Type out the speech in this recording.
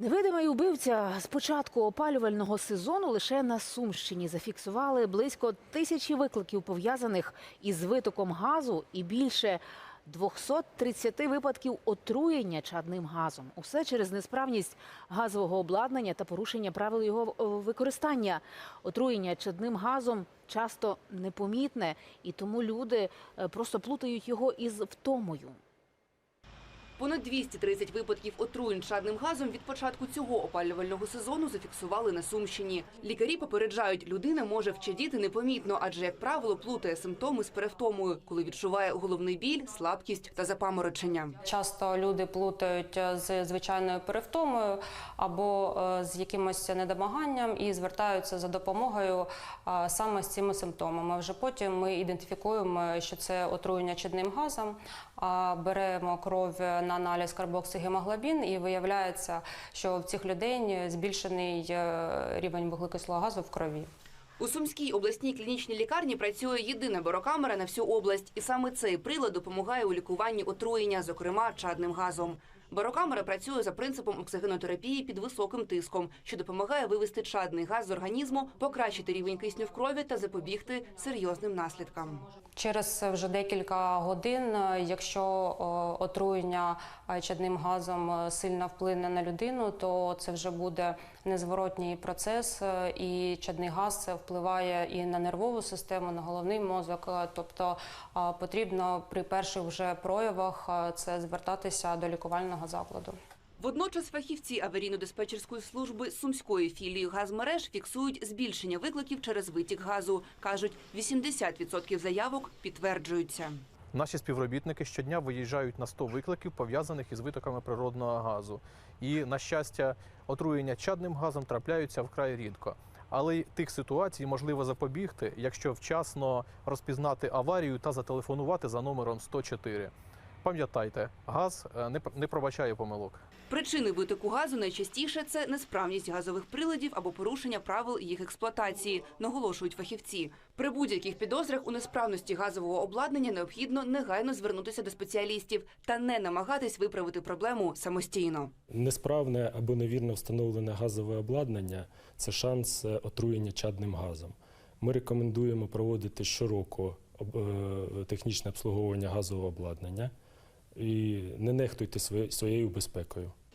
Невидимий убивця з початку опалювального сезону лише на Сумщині зафіксували близько тисячі викликів пов'язаних із витоком газу і більше 230 випадків отруєння чадним газом. Усе через несправність газового обладнання та порушення правил його е, використання. Отруєння чадним газом часто непомітне, і тому люди е, просто плутають його із втомою. Понад 230 випадків отруєнь чадним газом від початку цього опалювального сезону зафіксували на Сумщині. Лікарі попереджають, людина може вчадіти непомітно, адже, як правило, плутає симптоми з перевтомою, коли відчуває головний біль, слабкість та запаморочення. Часто люди плутають е, з звичайною перевтомою або е, з якимось недомаганням і звертаються за допомогою е, саме з цими симптомами. Вже потім ми ідентифікуємо, що це отруєння чадним газом, беремо кров на аналіз карбоксигемоглобін і виявляється, що в цих людей збільшений е, рівень вуглекислого газу в крові. У Сумській обласній клінічній лікарні працює єдина барокамера на всю область, і саме цей прилад допомагає у лікуванні отруєння, зокрема чадним газом. Барокамера працює за принципом оксигенотерапії під високим тиском, що допомагає вивести чадний газ з організму, покращити рівень кисню в крові та запобігти серйозним наслідкам. Через вже декілька годин, е, якщо е, отруєння е, чадним газом сильно вплине на людину, то це вже буде незворотній процес, і чадний газ це впливає і на нервову систему, на головний мозок. Тобто потрібно при перших вже проявах це звертатися до лікувального закладу. Водночас фахівці аварійно-диспетчерської служби Сумської філії газмереж фіксують збільшення викликів через витік газу. Кажуть, 80% заявок підтверджуються. Наші співробітники щодня виїжджають на 100 викликів, пов'язаних із витоками природного газу. І, на щастя, отруєння чадним газом трапляються вкрай рідко. Але й тих ситуацій можливо запобігти, якщо вчасно розпізнати аварію та зателефонувати за номером 104. Пам'ятайте, газ е, не пр- пробачає помилок. Причини витоку газу найчастіше це несправність газових приладів або порушення правил їх експлуатації, наголошують фахівці. При будь-яких підозрах у несправності газового обладнання необхідно негайно звернутися до спеціалістів та не намагатись виправити проблему самостійно. Несправне або невірно встановлене газове обладнання це шанс е, отруєння чадним газом. Ми рекомендуємо проводити щороку об- е, технічне обслуговування газового обладнання і не нехтуйте своє- своєю безпекою.